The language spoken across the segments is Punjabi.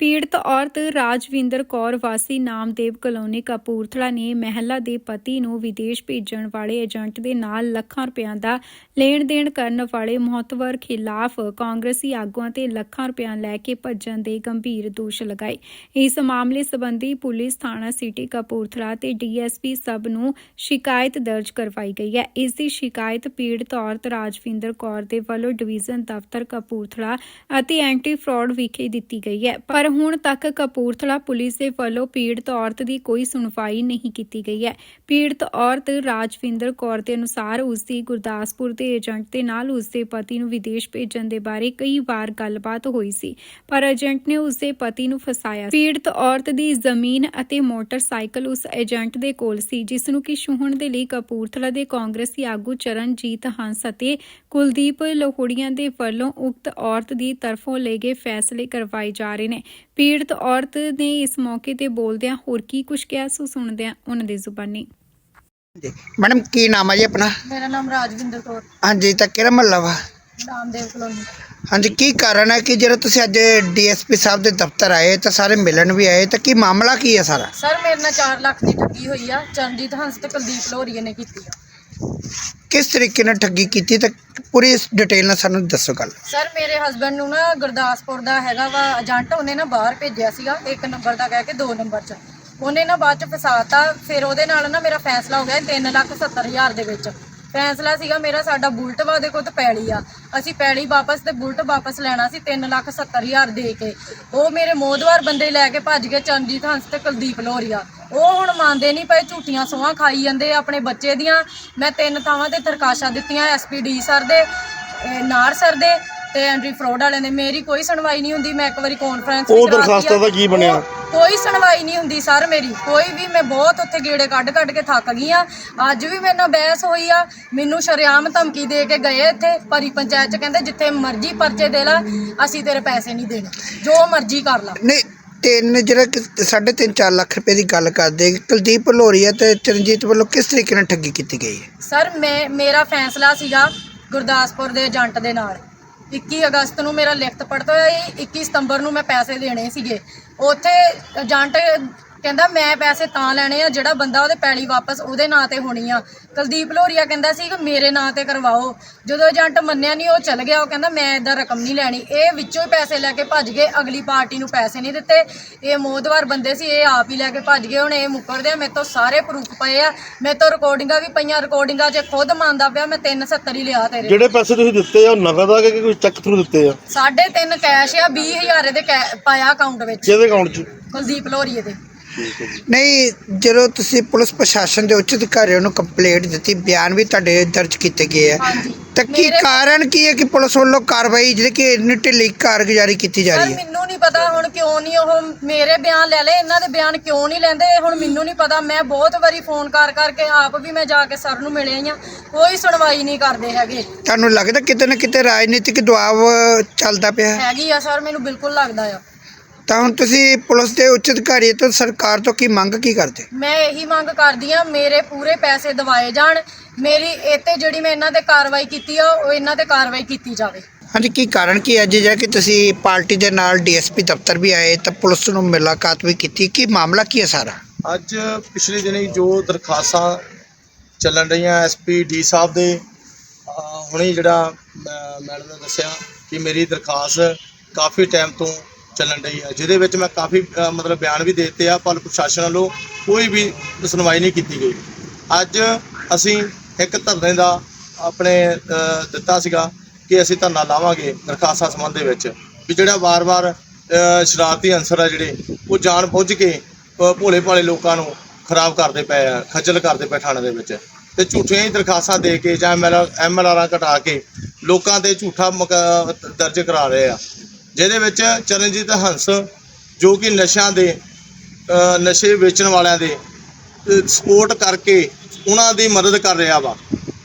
ਪੀੜਤ ਔਰਤ ਰਾਜਵਿੰਦਰ ਕੌਰ ਵਾਸੀ ਨਾਮਦੇਵ ਕਲੋਨੀ ਕਪੂਰਥਲਾ ਨੇ ਮਹਿਲਾ ਦੇ ਪਤੀ ਨੂੰ ਵਿਦੇਸ਼ ਭੇਜਣ ਵਾਲੇ ਏਜੰਟ ਦੇ ਨਾਲ ਲੱਖਾਂ ਰੁਪਇਆਂ ਦਾ ਲੈਣ ਦੇਣ ਕਰਨ ਵਾਲੇ ਮਹੱਤਵਰ ਖਿਲਾਫ ਕਾਂਗਰਸੀ ਆਗੂਆਂ ਤੇ ਲੱਖਾਂ ਰੁਪਇਆਂ ਲੈ ਕੇ ਭੱਜਣ ਦੇ ਗੰਭੀਰ ਦੋਸ਼ ਲਗਾਏ। ਇਸ ਮਾਮਲੇ ਸੰਬੰਧੀ ਪੁਲਿਸ ਥਾਣਾ ਸਿਟੀ ਕਪੂਰਥਲਾ ਤੇ ਡੀਐਸਪੀ ਸਬ ਨੂੰ ਸ਼ਿਕਾਇਤ ਦਰਜ ਕਰਵਾਈ ਗਈ ਹੈ। ਇਸ ਦੀ ਸ਼ਿਕਾਇਤ ਪੀੜਤ ਔਰਤ ਰਾਜਵਿੰਦਰ ਕੌਰ ਦੇ ਵੱਲੋਂ ਡਿਵੀਜ਼ਨ ਦਫ਼ਤਰ ਕਪੂਰਥਲਾ ਅਤੇ ਐਂਟੀ ਫਰਾਡ ਵਿਖੇ ਦਿੱਤੀ ਗਈ ਹੈ। ਪਰ ਹੁਣ ਤੱਕ ਕਪੂਰਥਲਾ ਪੁਲਿਸ ਦੇ ਵੱਲੋਂ ਪੀੜਤ ਔਰਤ ਦੀ ਕੋਈ ਸੁਣਵਾਈ ਨਹੀਂ ਕੀਤੀ ਗਈ ਹੈ। ਪੀੜਤ ਔਰਤ ਰਾਜਵਿੰਦਰ ਕੌਰ ਦੇ ਅਨੁਸਾਰ ਉਸ ਦੀ ਗੁਰਦਾਸਪੁਰ ਦੇ ਏਜੰਟ ਦੇ ਨਾਲ ਉਸ ਦੇ ਪਤੀ ਨੂੰ ਵਿਦੇਸ਼ ਭੇਜਣ ਦੇ ਬਾਰੇ ਕਈ ਵਾਰ ਗੱਲਬਾਤ ਹੋਈ ਸੀ, ਪਰ ਏਜੰਟ ਨੇ ਉਸ ਦੇ ਪਤੀ ਨੂੰ ਫਸਾਇਆ ਪੀੜਤ ਔਰਤ ਦੀ ਜ਼ਮੀਨ ਅਤੇ ਮੋਟਰਸਾਈਕਲ ਉਸ ਏਜੰਟ ਦੇ ਕੋਲ ਸੀ, ਜਿਸ ਨੂੰ ਕਿ ਛੂਹਣ ਦੇ ਲਈ ਕਪੂਰਥਲਾ ਦੇ ਕਾਂਗਰਸੀ ਆਗੂ ਚਰਨਜੀਤ ਹੰਸ ਅਤੇ ਕੁਲਦੀਪ ਲੋਹੜੀਆਂ ਦੇ ਵੱਲੋਂ ਉਕਤ ਔਰਤ ਦੀ ਤਰਫੋਂ ਲਏ ਗਏ ਫੈਸਲੇ ਕਰਵਾਏ ਜਾ ਰਹੇ ਨੇ। ਪੀੜਤ ਔਰਤ ਨੇ ਇਸ ਮੌਕੇ ਤੇ ਬੋਲਦਿਆਂ ਹੋਰ ਕੀ ਕੁਝ ਕਿਹਾ ਸੋ ਸੁਣਦੇ ਹਾਂ ਉਹਨਾਂ ਦੀ ਜ਼ੁਬਾਨੀ। ਜੀ ਮੈਡਮ ਕੀ ਨਾਮ ਹੈ ਜੀ ਆਪਣਾ? ਮੇਰਾ ਨਾਮ ਰਾਜਵਿੰਦਰ ਕੌਰ। ਹਾਂਜੀ ਤਾਂ ਕਿਹੜਾ ਮਹੱਲਾ ਵਾ? ਨਾਮਦੇਵ ਕਲੋਨੀ। ਹਾਂਜੀ ਕੀ ਕਾਰਨ ਹੈ ਕਿ ਜਿਹੜਾ ਤੁਸੀਂ ਅੱਜ ਡੀਐਸਪੀ ਸਾਹਿਬ ਦੇ ਦਫ਼ਤਰ ਆਏ ਤਾਂ ਸਾਰੇ ਮਿਲਣ ਵੀ ਆਏ ਤਾਂ ਕੀ ਮਾਮਲਾ ਕੀ ਹੈ ਸਾਰਾ? ਸਰ ਮੇਰੇ ਨਾਲ 4 ਲੱਖ ਦੀ ਠੱਗੀ ਹੋਈ ਆ। ਚਰਨਜੀਤ ਹੰਸ ਤੇ ਕੁਲਦੀਪ ਲੋਰੀਏ ਨੇ ਕੀਤੀ ਆ। ਕਿਸ ਤਰੀਕੇ ਨਾਲ ਠੱਗੀ ਕੀਤੀ ਤਾਂ ਪੂਰੀ ਡਿਟੇਲ ਨਾਲ ਸਾਨੂੰ ਦੱਸੋ ਗੱਲ। ਸਰ, ਮੇਰੇ ਹਸਬੰਡ ਨੂੰ ਨਾ ਗੁਰਦਾਸਪੁਰ ਦਾ ਹੈਗਾ ਵਾ, ਏਜੰਟ ਉਹਨੇ ਨਾ ਬਾਹਰ ਭੇਜਿਆ ਸੀਗਾ, ਇੱਕ ਨੰਬਰ ਦਾ ਕਹਿ ਕੇ ਦੋ ਨੰਬਰ 'ਚ। ਉਹਨੇ ਨਾ ਬਾਅਦ 'ਚ ਫਸਾਤਾ, ਫਿਰ ਉਹਦੇ ਨਾਲ ਨਾ ਮੇਰਾ ਫੈਸਲਾ ਹੋ ਗਿਆ 3 ਲੱਖ 70 ਹਜ਼ਾਰ ਦੇ ਵਿੱਚ। ਫੈਸਲਾ ਸੀਗਾ ਮੇਰਾ ਸਾਡਾ ਬੁਲਟ ਵਾ ਉਹਦੇ ਕੋਲ ਤੇ ਪੈਲੀ ਆ। ਅਸੀਂ ਪੈਲੀ ਵਾਪਸ ਤੇ ਬੁਲਟ ਵਾਪਸ ਲੈਣਾ ਸੀ 3 ਲੱਖ 70 ਹਜ਼ਾਰ ਦੇ ਕੇ। ਉਹ ਮੇਰੇ ਮੋਦਵਾਰ ਬੰਦੇ ਲੈ ਕੇ ਭੱਜ ਗਏ ਚਰਨਜੀਤ ਹੰਸ ਤੇ ਕੁਲਦੀਪ ਲੋਰੀਆ ਉਹ ਹੁਣ ਮੰਨਦੇ ਨਹੀਂ ਪਏ ਝੂਠੀਆਂ ਸੋਹਾਂ ਖਾਈ ਜਾਂਦੇ ਆਪਣੇ ਬੱਚੇ ਦੀਆਂ। ਮੈਂ ਤਿੰਨ ਥਾਵਾਂ ਤੇ ਤਰਕਾਸ਼ਾਂ ਦਿੱਤੀਆਂ ਐਸਪੀਡੀ ਸਰ ਦੇ ਨਾਰ ਸਰ ਦੇ ਤੇ ਐਂਟਰੀ ਫਰੋਡ ਵਾਲਿਆਂ ਨੇ ਮੇਰੀ ਕੋਈ ਸੁਣਵਾਈ ਨਹੀਂ ਹੁੰਦੀ ਮੈਂ ਇੱਕ ਵਾਰੀ ਕਾਨਫਰੰਸ ਉਹ ਦਰਖਾਸਤਾਂ ਦਾ ਕੀ ਬਣਿਆ? ਕੋਈ ਸੁਣਵਾਈ ਨਹੀਂ ਹੁੰਦੀ ਸਰ ਮੇਰੀ। ਕੋਈ ਵੀ ਮੈਂ ਬਹੁਤ ਉੱਥੇ ਗੇੜੇ ਕੱਢ ਕੱਢ ਕੇ ਥੱਕ ਗਈ ਆ ਅੱਜ ਵੀ ਮੇਰੇ ਨਾਲ ਬਹਿਸ ਹੋਈ ਆ। ਮੈਨੂੰ ਸ਼ਰੇਆਮ ਧਮਕੀ ਦੇ ਕੇ ਗਏ ਇੱਥੇ ਭਰੀ ਪੰਚਾਇਤ ਚ ਕਹਿੰਦੇ ਜਿੱਥੇ ਮਰਜ਼ੀ ਪਰਚੇ ਦੇ ਲੈ ਅਸੀਂ ਤੇਰੇ ਪੈਸੇ ਨਹੀਂ ਦੇਣੇ। ਜੋ ਮਰਜ਼ੀ ਕਰ ਲਾ। ਨਹੀਂ ਤਿੰਨ ਜਿਹੜਾ ਕਿ ਸਾਢੇ ਤਿੰਨ 4 ਲੱਖ ਰੁਪਏ ਦੀ ਗੱਲ ਕਰਦੇ ਕੁਲਦੀਪ ਲੋਰੀਆ ਤੇ ਚਰਨਜੀਤ ਵੱਲੋਂ ਕਿਸ ਤਰੀਕੇ ਨਾਲ ਠੱਗੀ ਕੀਤੀ ਗਈ ਹੈ? ਸਰ ਮੈਂ ਮੇਰਾ ਫੈਸਲਾ ਸੀਗਾ ਗੁਰਦਾਸਪੁਰ ਦੇ ਏਜੰਟ ਦੇ ਨਾਲ। 21 ਅਗਸਤ ਨੂੰ ਮੇਰਾ ਲਿਖਤ ਪੜਤਾ ਹੋਇਆ ਸੀ 21 ਸਤੰਬਰ ਨੂੰ ਮੈਂ ਪੈਸੇ ਦੇਣੇ ਸੀਗੇ। ਉੱਥੇ ਏਜੰਟ ਕਹਿੰਦਾ ਮੈਂ ਪੈਸੇ ਤਾਂ ਲੈਣੇ ਆ ਜਿਹੜਾ ਬੰਦਾ ਉਹਦੇ ਪੈਲੀ ਵਾਪਸ ਉਹਦੇ ਨਾਂ ਤੇ ਹੋਣੀ ਆ। ਕੁਲਦੀਪ ਲੋਰੀਆ ਕਹਿੰਦਾ ਸੀ ਕਿ ਮੇਰੇ ਨਾਂ ਤੇ ਕਰਵਾਓ। ਜਦੋਂ ਏਜੰਟ ਮੰਨਿਆ ਨਹੀਂ ਉਹ ਚਲ ਗਿਆ। ਉਹ ਕਹਿੰਦਾ ਮੈਂ ਇਦਾਂ ਰਕਮ ਨਹੀਂ ਲੈਣੀ। ਇਹ ਵਿੱਚੋਂ ਹੀ ਪੈਸੇ ਲੈ ਕੇ ਭੱਜ ਗਏ। ਅਗਲੀ ਪਾਰਟੀ ਨੂੰ ਪੈਸੇ ਨਹੀਂ ਦਿੱਤੇ। ਇਹ ਮੋਦਵਾਰ ਬੰਦੇ ਸੀ ਇਹ ਆਪ ਹੀ ਲੈ ਕੇ ਭੱਜ ਗਏ। ਹੁਣ ਇਹ ਮੁੱਕਰਦੇ ਆ। ਮੇਰੇ ਤੋਂ ਸਾਰੇ ਪ੍ਰੂਫ ਪਏ ਆ। ਮੇਰੇ ਤੋਂ ਰਿਕਾਰਡਿੰਗਾਂ ਵੀ ਪਈਆਂ। ਰਿਕਾਰਡਿੰਗਾਂ 'ਚ ਖੁਦ ਮੰਨਦਾ ਪਿਆ ਮੈਂ 370 ਹੀ ਲਿਆ ਤੇਰੇ ਜਿਹੜੇ ਪੈਸੇ ਤੁਸੀਂ ਦਿੱਤੇ ਆ ਉਹ ਨਗਦ ਆ ਕਿ ਕੋਈ ਚੈੱਕ ਥਰੂ ਦਿੱਤੇ ਆ? ਸਾਢੇ ਤਿੰਨ ਕੈਸ਼ ਆ 20000 ਦੇ ਕੈ- ਪਾਇਆ ਅਕਾਊਂਟ ਵਿੱਚ। ਕਿਹਦੇ ਅਕਾਊਂਟ 'ਚ? ਕੁਲਦੀਪ ਲੋਰੀਏ ਦੇ। ਨਹੀਂ ਜਦੋਂ ਤੁਸੀਂ ਪੁਲਿਸ ਪ੍ਰਸ਼ਾਸਨ ਦੇ ਉੱਚ ਅਧਿਕਾਰੀਆਂ ਨੂੰ ਕੰਪਲੇਂਟ ਦਿੱਤੀ ਬਿਆਨ ਵੀ ਤੁਹਾਡੇ ਦਰਜ ਕੀਤੇ ਗਏ ਆ। ਹਾਂਜੀ। ਤਾਂ ਕੀ ਮੇਰੇ- ਕਾਰਨ ਕੀ ਹੈ ਕਿ ਪੁਲਿਸ ਵੱਲੋਂ ਕਾਰਵਾਈ ਜਿਹੜੀ ਕਿ ਇੰਨੀ ਢਿੱਲੀ ਕਾਰਗੁਜ਼ਾਰੀ ਕੀਤੀ ਜਾ ਰਹੀ ਹੈ? ਮੈਨੂੰ ਨਹੀਂ ਪਤਾ ਹੁਣ ਕਿਉਂ ਨਹੀਂ ਉਹ ਮੇਰੇ ਬਿਆਨ ਲੈ ਲਏ ਇਹਨਾਂ ਦੇ ਬਿਆਨ ਕਿਉਂ ਨਹੀਂ ਲੈਂਦੇ ਇਹ ਹੁਣ ਮੈਨੂੰ ਨਹੀਂ ਪਤਾ। ਮੈਂ ਬਹੁਤ ਵਾਰੀ ਫੋਨ ਕਰ ਕਰਕੇ ਆਪ ਵੀ ਮੈਂ ਜਾ ਕੇ ਸਰ ਨੂੰ ਮਿਲਿਆ ਹੀ ਆ। ਕੋਈ ਸੁਣਵਾਈ ਨਹੀਂ ਕਰਦੇ ਹੈਗੇ। ਤੁਹਾਨੂੰ ਲੱਗਦਾ ਕਿਤੇ ਨਾ ਕਿਤੇ ਰਾਜਨੀਤਿਕ ਦਬਾਅ ਚੱਲਦਾ ਪਿਆ ਹੈ? ਹੈਗੀ ਆ ਸਰ ਮੈਨੂੰ ਬਿਲਕੁਲ ਲੱਗਦਾ ਆ। ਤਾਂ ਹੁਣ ਤੁਸੀਂ ਪੁਲਿਸ ਦੇ ਉੱਚ ਅਧਿਕਾਰੀ ਤੋਂ ਸਰਕਾਰ ਤੋਂ ਕੀ ਮੰਗ ਕੀ ਕਰਦੇ? ਮੈਂ ਇਹੀ ਮੰਗ ਕਰਦੀ ਆ ਮੇਰੇ ਪੂਰੇ ਪੈਸੇ ਦਿਵਾਏ ਜਾਣ। ਮੇਰੀ ਇੱਥੇ ਜਿਹੜੀ ਮੈਂ ਇਹਨਾਂ ਤੇ ਕਾਰਵਾਈ ਕੀਤੀ ਆ ਉਹ ਇਹਨਾਂ ਤੇ ਕਾਰਵਾਈ ਕੀਤੀ ਜਾਵੇ। ਹਾਂਜੀ ਕੀ ਕਾਰਨ ਕੀ ਹੈ? ਜੀ ਕਿ ਤੁਸੀਂ ਪਾਰਟੀ ਦੇ ਨਾਲ ਡੀਐਸਪੀ ਦਫ਼ਤਰ ਵੀ ਆਏ ਤਾਂ ਪੁਲਿਸ ਨੂੰ ਮੁਲਾਕਾਤ ਵੀ ਕੀਤੀ। ਕੀ ਮਾਮਲਾ ਕੀ ਹੈ ਸਾਰਾ? ਅੱਜ ਪਿਛਲੇ ਦਿਨੀ ਜੋ ਦਰਖਾਸਤਾਂ ਚੱਲਣ ਰਹੀਆਂ ਐਸਪੀ ਡੀ ਸਾਹਿਬ ਦੇ ਹੁਣੇ ਜਿਹੜਾ ਮੈਡਮ ਨੇ ਦੱਸਿਆ ਕਿ ਮੇਰੀ ਦਰਖਾਸਤ ਕਾਫੀ ਟਾਈਮ ਤੋਂ ਚੱਲਣ ਰਹੀ ਹੈ ਜਿਹਦੇ ਵਿੱਚ ਮੈਂ ਕਾਫੀ ਅਹ ਮਤਲਬ ਬਿਆਨ ਵੀ ਦੇ ਦਿੱਤੇ ਆ, ਪਰ ਪ੍ਰਸ਼ਾਸਨ ਵੱਲੋਂ ਕੋਈ ਵੀ ਸੁਣਵਾਈ ਨਹੀਂ ਕੀਤੀ ਗਈ। ਅੱਜ ਅਸੀਂ ਇੱਕ ਧਰਨੇ ਦਾ ਆਪਣੇ ਅਹ ਦਿੱਤਾ ਸੀਗਾ ਕਿ ਅਸੀਂ ਧਰਨਾ ਲਾਵਾਂਗੇ ਦਰਖਾਸਤਾਂ ਸੰਬੰਧ ਦੇ ਵਿੱਚ, ਵੀ ਜਿਹੜਾ ਵਾਰ-ਵਾਰ ਅਹ ਸ਼ਰਾਰਤੀ ਅਨਸਰ ਆ ਜਿਹੜੇ, ਉਹ ਜਾਣ ਬੁੱਝ ਕੇ ਅਹ ਭੋਲੇ ਭਾਲੇ ਲੋਕਾਂ ਨੂੰ ਖਰਾਬ ਕਰਦੇ ਪਏ ਆ, ਖੱਜਲ ਕਰਦੇ ਪਏ ਥਾਣੇ ਦੇ ਵਿੱਚ। ਤੇ ਝੂਠੀਆਂ ਹੀ ਦਰਖਾਸਤਾਂ ਦੇ ਕੇ ਜਾਂ ਐਮਐਲਆਰਾਂ ਘਟਾ ਕੇ ਲੋਕਾਂ ਤੇ ਝੂਠਾ ਮੁਕ- ਦਰਜ ਕਰਾ ਰਹੇ ਆ। ਜਿਹਦੇ ਵਿੱਚ ਚਰਨਜੀਤ ਹੰਸ, ਜੋ ਕਿ ਨਸ਼ਿਆਂ ਦੇ ਨਸ਼ੇ ਵੇਚਣ ਵਾਲਿਆਂ ਦੇ ਸਪੋਰਟ ਕਰਕੇ ਉਹਨਾਂ ਦੀ ਮਦਦ ਕਰ ਰਿਹਾ ਵਾ।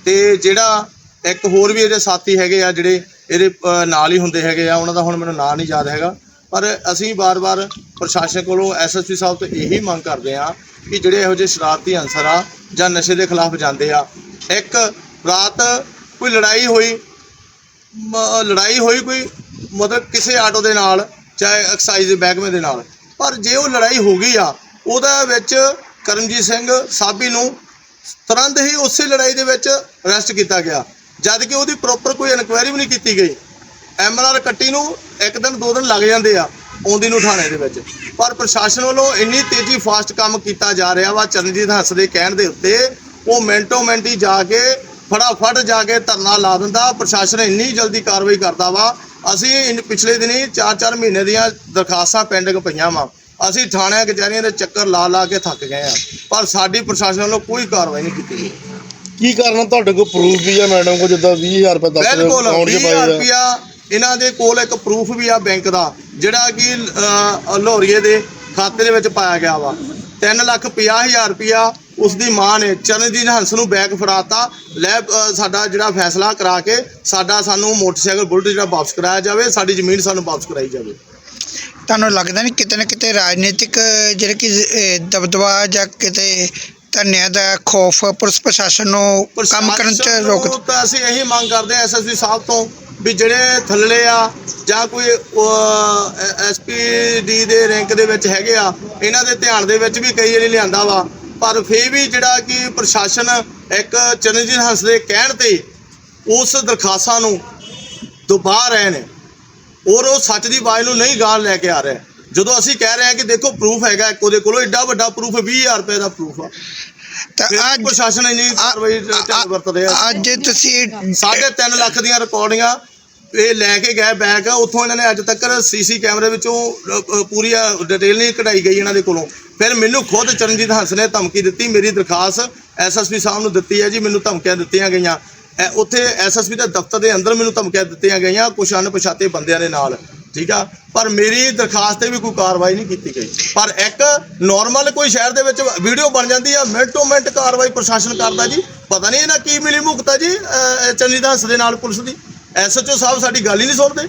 ਤੇ ਜਿਹੜਾ ਇੱਕ ਹੋਰ ਵੀ ਇਹਦੇ ਸਾਥੀ ਹੈਗੇ ਆ, ਜਿਹੜੇ ਇਹਦੇ ਨਾਲ ਹੀ ਹੁੰਦੇ ਹੈਗੇ ਆ, ਉਹਨਾਂ ਦਾ ਹੁਣ ਮੈਨੂੰ ਨਾਂ ਨਹੀਂ ਯਾਦ ਹੈਗਾ। ਪਰ ਅਸੀਂ ਵਾਰ-ਵਾਰ ਪ੍ਰਸ਼ਾਸਨ ਕੋਲੋਂ ਐਸਐਸਪੀ ਸਾਹਿਬ ਤੋਂ ਇਹੀ ਮੰਗ ਕਰਦੇ ਆ ਕਿ ਜਿਹੜੇ ਇਹੋ ਜਿਹੇ ਸ਼ਰਾਰਤੀ ਅਨਸਰ ਆ ਜਾਂ ਨਸ਼ੇ ਦੇ ਖਿਲਾਫ ਜਾਂਦੇ ਆ, ਇੱਕ ਰਾਤ ਕੋਈ ਲੜਾਈ ਹੋਈ ਲੜਾਈ ਹੋਈ ਕੋਈ ਮਤਲਬ ਕਿਸੇ ਆਟੋ ਦੇ ਨਾਲ, ਚਾਹੇ ਐਕਸਾਈਜ਼ ਦੇ ਮਹਿਕਮੇ ਦੇ ਨਾਲ। ਪਰ ਜੇ ਉਹ ਲੜਾਈ ਹੋ ਗਈ ਆ, ਉਹਦਾ ਵਿੱਚ ਕਰਮਜੀਤ ਸਿੰਘ ਸਾਬੀ ਨੂੰ ਤੁਰੰਤ ਹੀ ਉਸੇ ਲੜਾਈ ਦੇ ਵਿੱਚ ਅਰੈਸਟ ਕੀਤਾ ਗਿਆ। ਜਦ ਕਿ ਉਹਦੀ ਪ੍ਰੋਪਰ ਕੋਈ ਇਨਕੁਆਇਰੀ ਵੀ ਨਹੀਂ ਕੀਤੀ ਗਈ। ਐਮਆਰਆਰ ਕੱਟੀ ਨੂੰ ਇੱਕ ਦਿਨ, ਦੋ ਦਿਨ ਲੱਗ ਜਾਂਦੇ ਆ, ਆਉਂਦੀ ਨੂੰ ਥਾਣੇ ਦੇ ਵਿੱਚ। ਪਰ ਪ੍ਰਸ਼ਾਸਨ ਵੱਲੋਂ ਇੰਨੀ ਤੇਜ਼ੀ ਫਾਸਟ ਕੰਮ ਕੀਤਾ ਜਾ ਰਿਹਾ ਵਾ, ਚਰਨਜੀਤ ਹੰਸ ਦੇ ਕਹਿਣ ਦੇ ਉੱਤੇ, ਉਹ ਮਿੰਟੋ ਮਿੰਟੀ ਜਾ ਕੇ, ਫਟਾਫਟ ਜਾ ਕੇ ਧਰਨਾ ਲਾ ਦਿੰਦਾ। ਪ੍ਰਸ਼ਾਸਨ ਇੰਨੀ ਜਲਦੀ ਕਾਰਵਾਈ ਕਰਦਾ ਵਾ ਅਸੀਂ ਇਨ- ਪਿਛਲੇ ਦਿਨੀ 4-4 ਮਹੀਨੇ ਦੀਆਂ ਦਰਖਾਸਤਾਂ ਪੈਂਡਿੰਗ ਪਈਆਂ ਵਾ। ਅਸੀਂ ਥਾਣਿਆਂ ਕਚਹਿਰੀਆਂ ਦੇ ਚੱਕਰ ਲਾ ਲਾ ਕੇ ਥੱਕ ਗਏ ਆ। ਪਰ ਸਾਡੀ ਪ੍ਰਸ਼ਾਸਨ ਵੱਲੋਂ ਕੋਈ ਕਾਰਵਾਈ ਨਹੀਂ ਕੀਤੀ ਗਈ। ਕੀ ਕਾਰਨ ਆ? ਤੁਹਾਡੇ ਕੋਲ ਪ੍ਰੂਫ ਵੀ ਆ ਮੈਡਮ ਕੋਲ ਜਿੱਦਾਂ 20000 ਰੁਪਏ ਦੱਸ ਰਹੇ ਬਿਲਕੁਲ ਅਕਾਊਂਟ 'ਚ 20000 ਪਾਏ ਆ। ਰੁਪਿਆ ਇਹਨਾਂ ਦੇ ਕੋਲ ਇੱਕ ਪ੍ਰੂਫ ਵੀ ਆ ਬੈਂਕ ਦਾ ਜਿਹੜਾ ਕਿ ਅਹ, ਲੋਰੀਏ ਦੇ ਖਾਤੇ ਦੇ ਵਿੱਚ ਪਾਇਆ ਗਿਆ ਵਾ। 3 ਲੱਖ 50000 ਰੁਪਿਆ ਉਸ ਦੀ ਮਾਂ ਨੇ ਚਰਨਜੀਤ ਹੰਸ ਨੂੰ ਬੈਗ ਫੜਾਤਾ। ਲੈ ਸਾਡਾ ਜਿਹੜਾ ਫੈਸਲਾ ਕਰਾ ਕੇ ਸਾਡਾ ਸਾਨੂੰ ਮੋਟਰਸਾਈਕਲ ਬੁਲਟ ਜਿਹੜਾ ਵਾਪਸ ਕਰਾਇਆ ਜਾਵੇ ਸਾਡੀ ਜ਼ਮੀਨ ਸਾਨੂੰ ਵਾਪਸ ਕਰਾਈ ਜਾਵੇ। ਤੁਹਾਨੂੰ ਲੱਗਦਾ ਨਹੀਂ ਕਿਤੇ ਨਾ ਕਿਤੇ ਰਾਜਨੀਤਿਕ ਜਿਹੜੇ ਕਿ ਦਬਦਬਾ ਜਾਂ ਕਿਤੇ ਧੰਨਿਆਂ ਦਾ ਖੌਫ ਪੁਲਿਸ ਪ੍ਰਸ਼ਾਸਨ ਨੂੰ ਕੰਮ ਕਰਨ ਚ ਰੋਕ ਤਾਂ ਅਸੀਂ ਇਹੀ ਮੰਗ ਕਰਦੇ ਆ ਐਸਐਸਪੀ ਸਾਹਿਬ ਤੋਂ ਵੀ ਜਿਹੜੇ ਥੱਲੇ ਆ ਜਾਂ ਕੋਈ ਐਸਪੀਡੀ ਦੇ ਰੈਂਕ ਦੇ ਵਿੱਚ ਹੈਗੇ ਆ ਇਹਨਾਂ ਦੇ ਧਿਆਨ ਦੇ ਵਿੱਚ ਵੀ ਕਈ ਵਾਰੀ ਲਿਆਂਦਾ ਵਾ। ਪਰ ਫੇਰ ਵੀ ਜਿਹੜਾ ਕਿ ਪ੍ਰਸ਼ਾਸਨ ਇੱਕ ਚਰਨਜੀਤ ਹੰਸ ਦੇ ਕਹਿਣ ਤੇ ਉਸ ਦਰਖਾਸਤਾਂ ਨੂੰ ਦਬਾ ਰਹੇ ਨੇ ਔਰ ਉਹ ਸੱਚ ਦੀ ਆਵਾਜ਼ ਨੂੰ ਨਹੀਂ ਗਾਲ ਲੈ ਕੇ ਆ ਰਿਹਾ। ਜਦੋਂ ਅਸੀਂ ਕਹਿ ਰਹੇ ਹਾਂ ਕਿ ਦੇਖੋ ਪ੍ਰੂਫ ਹੈਗਾ ਇੱਕ ਉਹਦੇ ਕੋਲੋਂ ਏਡਾ ਵੱਡਾ ਪ੍ਰੂਫ 20000 ਰੁਪਏ ਦਾ ਪ੍ਰੂਫ ਆ। ਤਾਂ ਅੱਜ ਪ੍ਰਸ਼ਾਸਨ ਇੰਨੀ ਕਾਰਵਾਈ ਚੱਲ ਵਰਤਦੇ ਆ। ਅੱਜ ਤੁਸੀਂ ਸਾਢੇ ਤਿੰਨ ਲੱਖ ਦੀਆਂ ਰਿਕਾਰਡਿੰਗਾਂ ਇਹ ਲੈ ਕੇ ਗਏ ਬੈਗ ਉੱਥੋਂ ਇਹਨਾਂ ਨੇ ਅੱਜ ਤੱਕ ਸੀਸੀ ਕੈਮਰੇ ਵਿੱਚੋਂ ਪੂਰੀ ਡਿਟੇਲ ਨਹੀਂ ਕਢਾਈ ਗਈ ਇਹਨਾਂ ਦੇ ਕੋਲੋਂ। ਫਿਰ ਮੈਨੂੰ ਖੁਦ ਚਰਨਜੀਤ ਹੰਸ ਨੇ ਧਮਕੀ ਦਿੱਤੀ ਮੇਰੀ ਦਰਖਾਸਤ ਐਸਐਸਪੀ ਸਾਹਿਬ ਨੂੰ ਦਿੱਤੀ ਹੈ ਜੀ ਮੈਨੂੰ ਧਮਕੀਆਂ ਦਿੱਤੀਆਂ ਗਈਆਂ। ਐ- ਉੱਥੇ ਐਸਐਸਪੀ ਦੇ ਦਫ਼ਤਰ ਦੇ ਅੰਦਰ ਮੈਨੂੰ ਧਮਕੀਆਂ ਦਿੱਤੀਆਂ ਗਈਆਂ ਕੁਛ ਅਣਪਛਾਤੇ ਬੰਦਿਆਂ ਦੇ ਨਾਲ ਠੀਕ ਆ? ਪਰ ਮੇਰੀ ਦਰਖਾਸਤ ਤੇ ਵੀ ਕੋਈ ਕਾਰਵਾਈ ਨਹੀਂ ਕੀਤੀ ਗਈ। ਪਰ ਇੱਕ ਨਾਰਮਲ ਕੋਈ ਸ਼ਹਿਰ ਦੇ ਵਿੱਚ ਵੀਡੀਓ ਬਣ ਜਾਂਦੀ ਆ ਮਿੰਟੋ ਮਿੰਟ ਕਾਰਵਾਈ ਪ੍ਰਸ਼ਾਸਨ ਕਰਦਾ ਜੀ। ਪਤਾ ਨਹੀਂ ਇਹਨਾਂ ਕੀ ਮਿਲੀ ਮੁਕਤਾ ਜੀ ਅ, ਚਰਨਜੀਤ ਹੰਸ ਦੇ ਨਾਲ ਪੁਲਿਸ ਦੀ। ਐਸਐਚਓ ਸਾਹਿਬ ਸਾਡੀ ਗੱਲ ਹੀ ਨਹੀਂ ਸੁਣਦੇ।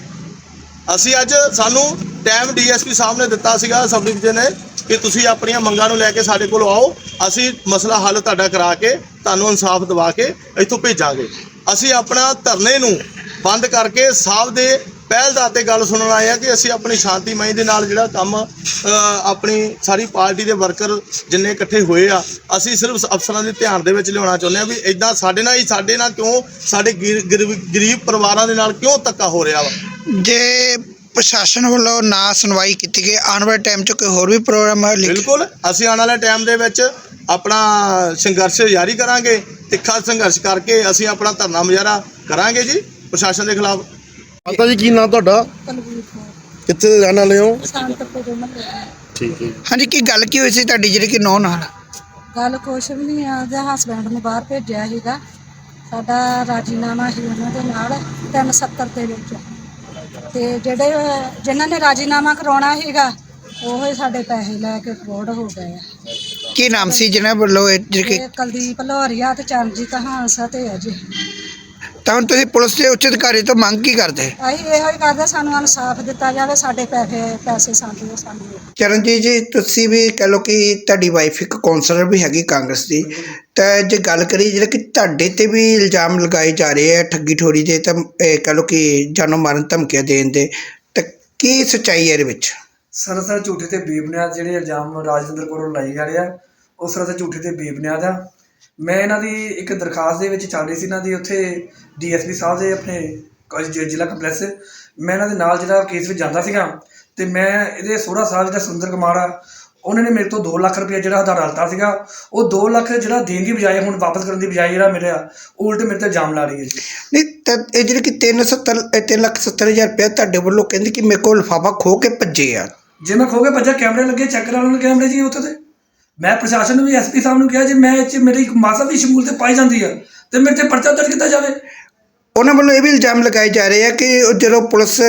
ਅਸੀਂ ਅੱਜ ਸਾਨੂੰ ਟਾਈਮ ਡੀਐਸਪੀ ਸਾਹਿਬ ਨੇ ਦਿੱਤਾ ਸੀਗਾ ਸਬ ਡਿਵੀਜ਼ਨ ਨੇ, ਕਿ ਤੁਸੀਂ ਆਪਣੀਆਂ ਮੰਗਾਂ ਨੂੰ ਲੈ ਕੇ ਸਾਡੇ ਕੋਲ ਆਓ। ਅਸੀਂ ਮਸਲਾ ਹੱਲ ਤੁਹਾਡਾ ਕਰਾ ਕੇ, ਤੁਹਾਨੂੰ ਇਨਸਾਫ ਦਿਵਾ ਕੇ ਇੱਥੋਂ ਭੇਜਾਂਗੇ। ਅਸੀਂ ਆਪਣਾ ਧਰਨੇ ਨੂੰ ਬੰਦ ਕਰਕੇ ਸਾਹਿਬ ਦੇ ਪਹਿਲ ਦਾ ਤੇ ਗੱਲ ਸੁਣਨ ਆਏ ਆ ਕਿ ਅਸੀਂ ਆਪਣੀ ਸ਼ਾਂਤੀਮਈ ਦੇ ਨਾਲ ਜਿਹੜਾ ਕੰਮ ਆਪਣੀ ਸਾਰੀ ਪਾਰਟੀ ਦੇ ਵਰਕਰ ਜਿੰਨੇ ਇਕੱਠੇ ਹੋਏ ਆ ਅਸੀਂ ਸਿਰਫ ਅਫਸਰਾਂ ਦੇ ਧਿਆਨ ਦੇ ਵਿੱਚ ਲਿਆਉਣਾ ਚਾਹੁੰਦੇ ਆ ਵੀ ਇਦਾਂ ਸਾਡੇ ਨਾਲ ਹੀ ਸਾਡੇ ਨਾਲ ਕਿਉਂ ਸਾਡੇ ਗਰੀਬ- ਪਰਿਵਾਰਾਂ ਦੇ ਨਾਲ ਕਿਉਂ ਧੱਕਾ ਹੋ ਰਿਹਾ ਵਾ? ਜੇ ਪ੍ਰਸ਼ਾਸਨ ਵੱਲੋਂ ਨਾ ਸੁਣਵਾਈ ਕੀਤੀ ਗਈ ਆਉਣ ਵਾਲੇ ਟਾਈਮ 'ਚ ਕੋਈ ਹੋਰ ਵੀ ਪ੍ਰੋਗਰਾਮ ਲਿਖ ਬਿਲਕੁਲ ਅਸੀਂ ਆਉਣ ਵਾਲੇ ਟਾਈਮ ਦੇ ਵਿੱਚ ਆਪਣਾ ਸੰਘਰਸ਼ ਜਾਰੀ ਕਰਾਂਗੇ ਤਿੱਖਾ ਸੰਘਰਸ਼ ਕਰਕੇ ਅਸੀਂ ਆਪਣਾ ਧਰਨਾ ਮੁਜ਼ਾਹਰਾ ਕਰਾਂਗੇ ਜੀ ਪ੍ਰਸ਼ਾਸਨ ਦੇ ਖਿਲਾਫ। ਪਤਾ ਜੀ ਕੀ ਨਾਂ ਤੁਹਾਡਾ? ਕਿੱਥੇ ਦੇ ਰਹਿਣ ਵਾਲੇ ਹੋ? ਸੰਤਪੁਰ ਮਹੱਲੇ ਠੀਕ ਹੈ। ਹਾਂਜੀ ਕੀ ਗੱਲ ਕੀ ਹੋਈ ਸੀ ਤੁਹਾਡੀ ਜਿਹੜੀ ਕਿ ਨੌ ਨਾਲ ਗੱਲ ਕੁਛ ਵੀ ਨਹੀਂ ਆ ਉਹਦੇ ਹਸਬੈਂਡ ਨੂੰ ਬਾਹਰ ਭੇਜਿਆ ਸੀਗਾ। ਸਾਡਾ ਰਾਜੀਨਾਮਾ ਸੀ ਉਹਨਾਂ ਦੇ ਨਾਲ 370 ਦੇ ਵਿੱਚ। ਤੇ ਜਿਹੜੇ ਜਿਨ੍ਹਾਂ ਨੇ ਰਾਜੀਨਾਮਾ ਕਰਾਉਣਾ ਸੀਗਾ ਉਹ ਹੀ ਸਾਡੇ ਪੈਸੇ ਲੈ ਕੇ ਫਰੋਡ ਹੋ ਗਏ ਆ। ਕੀ ਨਾਮ ਸੀ ਜਿਹਨਾਂ ਵੱਲੋਂ ਇਹ ਜਿਹੜੀ ਕਿ ਤੇ ਕੁਲਦੀਪ ਲੋਹਰੀਆ ਤੇ ਚਰਨਜੀਤ ਹਾਂਸਾ ਤੇ ਹੈ ਜੀ। ਤਾਂ ਹੁਣ ਤੁਸੀਂ ਪੁਲਿਸ ਦੇ ਉੱਚ ਅਧਿਕਾਰੀ ਤੋਂ ਮੰਗ ਕੀ ਕਰਦੇ? ਅਸੀਂ ਇਹੋ ਹੀ ਕਰਦੇ ਸਾਨੂੰ ਇਨਸਾਫ ਦਿੱਤਾ ਜਾਵੇ ਸਾਡੇ ਪੈਸੇ ਪੈਸੇ ਸਾਡੇ ਸਾਨੂੰ ਚਰਨਜੀਤ ਜੀ ਤੁਸੀਂ ਵੀ ਕਹ ਲਓ ਕਿ ਤੁਹਾਡੀ ਵਾਈਫ ਇੱਕ ਕਾਉਂਸਲਰ ਵੀ ਹੈਗੀ ਕਾਂਗਰਸ ਦੀ। ਤਾਂ ਜੇ ਗੱਲ ਕਰੀ ਜਿਹੜਾ ਕਿ ਤੁਹਾਡੇ ਤੇ ਵੀ ਇਲਜ਼ਾਮ ਲਗਾਏ ਜਾ ਰਹੇ ਆ ਠੱਗੀ ਠੋਰੀ ਦੇ ਤਾਂ ਇਹ ਕਹ ਲਓ ਕਿ ਜਾਨੋਂ ਮਾਰਨ ਧਮਕੀਆਂ ਦੇਣ ਦੇ ਤਾਂ ਕੀ ਸੱਚਾਈ ਹੈ ਇਹਦੇ ਵਿੱਚ? ਸਰਾਸਰ ਝੂਠੇ ਤੇ ਬੇਬੁਨਿਆਦ ਜਿਹੜੇ ਇਲਜ਼ਾਮ ਰਾਜਿੰਦਰ ਕੋਲੋਂ ਲਾਏ ਜਾ ਰਹੇ ਆ ਉਹ ਸਰਾਸਰ ਝੂਠੇ ਤੇ ਬੇਬੁਨਿਆਦ ਆ। ਮੈਂ ਇਹਨਾਂ ਦੀ ਇੱਕ ਦਰਖਾਸਤ ਦੇ ਵਿੱਚ ਚੱਲ ਰਹੀ ਸੀ ਇਹਨਾਂ ਦੀ ਉੱਥੇ ਡੀਐਸਪੀ ਸਾਹਿਬ ਦੇ ਆਪਣੇ ਕ- ਜ- ਜ਼ਿਲ੍ਹਾ ਕੰਪਲੈਕਸ। ਮੈਂ ਇਹਨਾਂ ਦੇ ਨਾਲ ਜਿਹੜਾ ਕੇਸ ਵਿੱਚ ਜਾਂਦਾ ਸੀਗਾ ਤੇ ਮੈਂ ਇਹਦੇ ਸੋਹਰਾ ਸਾਹਿਬ ਜਿਹੜਾ ਸੁੰਦਰ ਕੁਮਾਰ ਆ ਉਹਨਾਂ ਨੇ ਮੇਰੇ ਤੋਂ 2 ਲੱਖ ਰੁਪਏ ਜਿਹੜਾ ਆਧਾਰ ਡਾਲਤਾ ਸੀਗਾ। ਉਹ 2 ਲੱਖ ਜਿਹੜਾ ਦੇਣ ਦੀ ਬਜਾਏ ਹੁਣ ਵਾਪਸ ਕਰਨ ਦੀ ਬਜਾਏ ਜਿਹੜਾ ਮੇਰੇ ਉਲਟ ਮੇਰੇ ਤੇ ਜਾਮ ਲਾ ਰਹੀ ਹੈ ਜੀ। ਨਹੀਂ ਤਾਂ ਇਹ ਜਿਹੜੇ ਕਿ 370 3 ਲੱਖ 70 ਹਜ਼ਾਰ ਰੁਪਏ ਤੁਹਾਡੇ ਵੱਲੋਂ ਕਹਿੰਦੇ ਕਿ ਮੇਰੇ ਕੋਲ ਲਿਫਾਫਾ ਖੋ ਕੇ ਭੱਜੇ ਆ। ਜੇ ਮੈਂ ਖੋ ਕੇ ਭੱਜਾ ਕੈਮਰੇ ਲੱਗੇ ਚੈੱਕ ਕਰਾ ਲੈਣ ਕੈਮਰੇ ਜੀ ਉੱਥੇ ਤੇ। ਮੈਂ ਪ੍ਰਸ਼ਾਸਨ ਨੂੰ ਵੀ ਐਸਪੀ ਸਾਹਿਬ ਨੂੰ ਕਿਹਾ ਜੇ ਮੈਂ ਇਹ 'ਚ ਮੇਰੀ ਇੱਕ ਮਾਸਾ ਦੀ ਸ਼ਮੂਲੀਅਤ ਪਾਈ ਜਾਂਦੀ ਆ ਤੇ ਮੇਰੇ ਤੇ ਪਰਚਾ ਦਰਜ ਕੀਤਾ ਜਾਵੇ। ਉਹਨਾਂ ਵੱਲੋਂ ਇਹ ਵੀ ਇਲਜ਼ਾਮ ਲਗਾਏ ਜਾ ਰਹੇ ਆ ਕਿ ਉਹ ਜਦੋਂ ਪੁਲਿਸ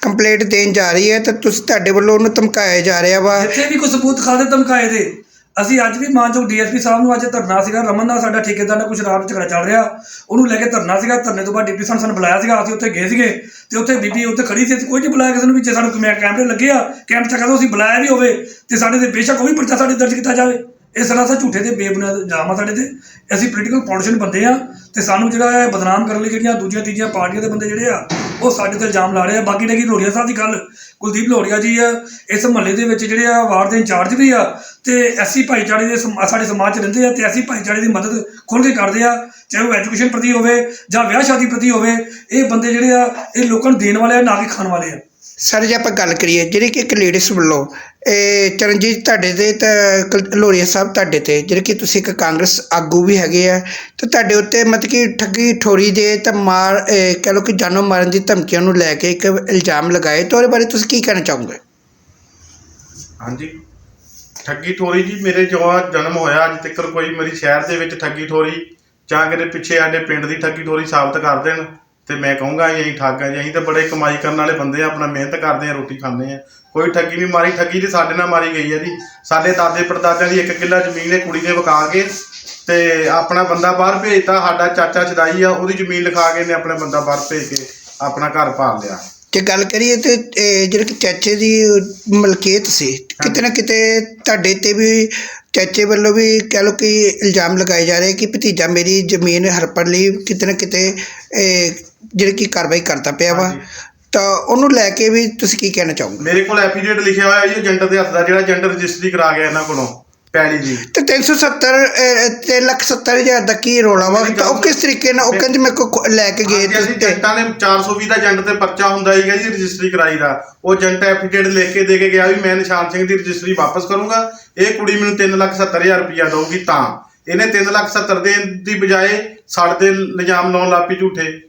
ਕੰਪਲੇਂਟ ਦੇਣ ਜਾ ਰਹੀ ਹੈ ਤਾਂ ਤੁਸੀਂ ਤੁਹਾਡੇ ਵੱਲੋਂ ਉਹਨੂੰ ਧਮਕਾਇਆ ਜਾ ਰਿਹਾ ਵਾ। ਜਿੱਥੇ ਵੀ ਕੋਈ ਸਬੂਤ ਖਾ ਦੇ ਧਮਕਾਏ ਦੇ। ਅਸੀਂ ਅੱਜ ਵੀ ਮਾਨਯੋਗ ਡੀਐਸਪੀ ਸਾਹਿਬ ਨੂੰ ਅੱਜ ਧਰਨਾ ਸੀਗਾ, ਰਮਨ ਨਾਲ ਸਾਡਾ ਠੇਕੇਦਾਰ ਨਾਲ ਕੁਝ ਰਾਤ ਝਗੜਾ ਚੱਲ ਰਿਹਾ। ਉਹਨੂੰ ਲੈ ਕੇ ਧਰਨਾ ਸੀਗਾ, ਧਰਨੇ ਤੋਂ ਬਾਅਦ ਡੀਪੀ ਸਾਹਿਬ ਸਾਨੂੰ ਬੁਲਾਇਆ ਸੀਗਾ, ਅਸੀਂ ਉੱਥੇ ਗਏ ਸੀਗੇ ਤੇ ਉੱਥੇ ਬੀਬੀ ਉੱਥੇ ਖੜੀ ਸੀ ਕੋਈ ਨਹੀਂ ਬੁਲਾਇਆ ਕਿਸੇ ਨੂੰ ਵੀ, ਜੇ ਸਾਨੂੰ ਕੈਮਰੇ ਲੱਗੇ ਆ, ਕੈਮਰੇ ਚੱਕਾ ਅਸੀਂ ਬੁਲਾਇਆ ਵੀ ਹੋਵੇ ਤੇ ਸਾਡੇ ਤੇ ਬੇਸ਼ੱਕ ਉਹ ਵੀ ਪਰਚਾ ਸਾਡੇ ਦਰਜ ਕੀਤਾ ਜਾਵੇ। ਇਹ ਸਰਾਸਰ ਝੂਠੇ ਤੇ ਬੇਬੁਨਿਆਦ ਇਲਜ਼ਾਮ ਆ ਸਾਡੇ ਤੇ। ਅਸੀਂ ਪੋਲੀਟੀਕਲ ਪੋਲੀਟੀਸ਼ਨ ਬੰਦੇ ਆ ਤੇ ਸਾਨੂੰ ਜਿਹੜਾ ਹੈ ਬਦਨਾਮ ਕਰਨ ਲਈ ਜਿਹੜੀਆਂ ਦੂਜੀਆਂ ਤੀਜੀਆਂ ਪਾਰਟੀਆਂ ਦੇ ਬੰਦੇ ਜਿਹੜੇ ਆ, ਉਹ ਸਾਡੇ ਤੇ ਇਲਜ਼ਾਮ ਲਾ ਰਹੇ ਆ। ਬਾਕੀ ਰਹੀ ਲੋੜੀਆ ਸਾਹਿਬ ਦੀ ਗੱਲ, ਕੁਲਦੀਪ ਲੋੜੀਆ ਜੀ ਆ, ਇਸ ਮਹੱਲੇ ਦੇ ਵਿੱਚ ਜਿਹੜੇ ਆ ਵਾਰਡ ਦੇ ਇੰਚਾਰਜ ਵੀ ਆ ਤੇ ਐਸੀ ਭਾਈਚਾਰੇ ਦੇ ਸਮ- ਸਾਡੇ ਸਮਾਜ 'ਚ ਰਹਿੰਦੇ ਆ ਤੇ ਐਸੀ ਭਾਈਚਾਰੇ ਦੀ ਮਦਦ ਖੁੱਲ੍ਹ ਕੇ ਕਰਦੇ ਆ, ਚਾਹੇ ਉਹ ਐਜੂਕੇਸ਼ਨ ਪ੍ਰਤੀ ਹੋਵੇ ਜਾਂ ਵਿਆਹ ਸ਼ਾਦੀ ਪ੍ਰਤੀ ਹੋਵੇ, ਇਹ ਬੰਦੇ ਜਿਹੜੇ ਆ, ਇਹ ਲੋਕਾਂ ਨੂੰ ਦੇਣ ਵਾਲੇ ਆ, ਨਾ ਕਿ ਖਾਣ ਵਾਲੇ ਆ। ਸਰ ਜੇ, ਆਪਾਂ ਗੱਲ ਕਰੀਏ, ਜਿਹੜੀ ਕਿ ਇੱਕ ਲੇਡੀਜ਼ ਵੱਲੋਂ, ਇਹ ਚਰਨਜੀਤ ਤੁਹਾਡੇ ਤੇ ਤਾਂ ਕੁਲ- ਲੋਰੀਆ ਸਾਹਿਬ ਤੁਹਾਡੇ ਤੇ, ਜਿਹੜੇ ਕਿ ਤੁਸੀਂ ਇੱਕ ਕਾਂਗਰਸ ਆਗੂ ਵੀ ਹੈਗੇ ਆ, ਤੇ ਤੁਹਾਡੇ ਉੱਤੇ ਮਤਲਬ ਕਿ ਠੱਗੀ, ਠੋਰੀ ਦੇ ਤਾਂ ਮਾਰ, ਇਹ ਕਹਿ ਲਓ ਕਿ ਜਾਨੋਂ ਮਾਰਨ ਦੀ ਧਮਕੀਆਂ ਨੂੰ ਲੈ ਕੇ ਇੱਕ ਇਲਜ਼ਾਮ ਲਗਾਏ, ਤਾਂ ਉਹਦੇ ਬਾਰੇ ਤੁਸੀਂ ਕੀ ਕਹਿਣਾ ਚਾਹੋਗੇ? ਹਾਂਜੀ। ਠੱਗੀ, ਠੋਰੀ ਜੀ, ਮੇਰੇ ਜੋ ਜਨਮ ਹੋਇਆ ਅੱਜ ਤੱਕ ਕੋਈ ਮੇਰੀ ਸ਼ਹਿਰ ਦੇ ਵਿੱਚ ਠੱਗੀ, ਠੋਰੀ, ਜਾਂ ਕਿਤੇ ਪਿੱਛੇ ਸਾਡੇ ਪਿੰਡ ਦੀ ਠੱਗੀ, ਠੋਰੀ ਸਾਬਤ ਕਰ ਦੇਣ। ਤੇ ਮੈਂ ਕਹੂੰਗਾ ਅਸੀਂ ਠੱਗ ਆ ਜੀ, ਅਸੀਂ ਤਾਂ ਬੜੇ ਕਮਾਈ ਕਰਨ ਵਾਲੇ ਬੰਦੇ ਆ, ਆਪਣਾ ਮਿਹਨਤ ਕਰਦੇ ਆ, ਰੋਟੀ ਖਾਂਦੇ ਆ। ਕੋਈ ਠੱਗੀ ਨਹੀਂ ਮਾਰੀ, ਠੱਗੀ ਤੇ ਸਾਡੇ ਨਾਲ ਮਾਰੀ ਗਈ ਹੈ ਜੀ। ਸਾਡੇ ਦਾਦੇ ਪੜਦਾਦਿਆਂ ਦੀ ਇੱਕ ਕਿੱਲਾ ਜ਼ਮੀਨ ਇਹ ਕੁੜੀ ਨੇ ਵਿਕਾ ਕੇ ਤੇ ਆਪਣਾ ਬੰਦਾ ਬਾਹਰ ਭੇਜਤਾ, ਸਾਡਾ ਚਾਚਾ ਚਦਾਈ ਆ, ਉਹਦੀ ਜ਼ਮੀਨ ਲਿਖਾ ਕੇ ਨੇ ਆਪਣਾ ਬੰਦਾ ਬਾਹਰ ਭੇਜ ਕੇ ਆਪਣਾ ਘਰ ਪਾਲ ਲਿਆ। ਜੇ ਗੱਲ ਕਰੀਏ ਤੇ, ਇਹ ਜਿਹੜੇ ਕਿ ਚਾਚੇ ਦੀ ਮਲਕੀਅਤ ਸੀ, ਕਿਤੇ ਨਾ ਕਿਤੇ ਤੁਹਾਡੇ ਤੇ ਵੀ ਚਾਚੇ ਵੱਲੋਂ ਵੀ ਕਹਿ ਲਓ ਕਿ ਇਲਜ਼ਾਮ ਲਗਾਏ ਜਾ ਰਹੇ ਕਿ ਭਤੀਜਾ ਮੇਰੀ ਜ਼ਮੀਨ ਹੜਪਣ ਲਈ ਕਿਤੇ ਨਾ ਕਿਤੇ, ਇਹ ਜਿਹੜੀ ਕਿ ਕਾਰਵਾਈ ਕਰਦਾ ਪਿਆ ਵਾ। ਤਾਂ ਉਹਨੂੰ ਲੈ ਕੇ ਵੀ ਤੁਸੀਂ ਕੀ ਕਹਿਣਾ ਚਾਹੋਗੇ? ਮੇਰੇ ਕੋਲ ਐਫੀਡੇਟ ਲਿਖਿਆ ਹੋਇਆ ਜੀ ਏਜੰਟ ਦੇ ਹੱਥ ਦਾ ਜਿਹੜਾ ਏਜੰਟ ਰਜਿਸਟਰੀ ਕਰਾ ਗਿਆ ਇਹਨਾਂ ਕੋਲੋਂ ਪੈਲੀ ਦੀ ਤੇ 370 ਅਹ, ਤੇ ਲੱਖ ਸੱਤਰ ਹਜ਼ਾਰ ਦਾ ਕੀ ਰੋਲਾ ਵਾ? ਤਾਂ ਉਹ ਕਿਸ ਤਰੀਕੇ ਨਾਲ ਉਹ ਕਹਿੰਦੇ ਮੇਰੇ ਕੋ ਲੈ ਕੇ ਗਏ ਤੇ। ਏਜੰਟਾਂ ਨੇ 420 ਦਾ ਏਜੰਟ ਤੇ ਪਰਚਾ ਹੁੰਦਾ ਹੀਗਾ ਜੀ ਰਜਿਸਟਰੀ ਕਰਾਈ ਦਾ। ਉਹ ਏਜੰਟ ਐਫੀਡੇਟ ਲਿਖ ਕੇ ਦੇ ਕੇ ਗਿਆ ਵੀ ਮੈਂ ਨਿਸ਼ਾਨ ਸਿੰਘ ਦੀ ਰਜਿਸਟਰੀ ਵਾਪਸ ਕਰੂੰਗਾ। ਇਹ ਕੁੜੀ ਮੈਨੂੰ 370000 ਰੁਪਇਆ ਦਊਗੀ ਤਾਂ। ਇਹਨੇ 3 ਲੱਖ 70 ਦੇਣ ਦੀ ਬਜਾਏ ਸਾਡੇ ਤੇ ਇਲਜ਼ਾਮ ਲਾਉਣ ਲੱਗ ਪਈ ਝੂਠੇ।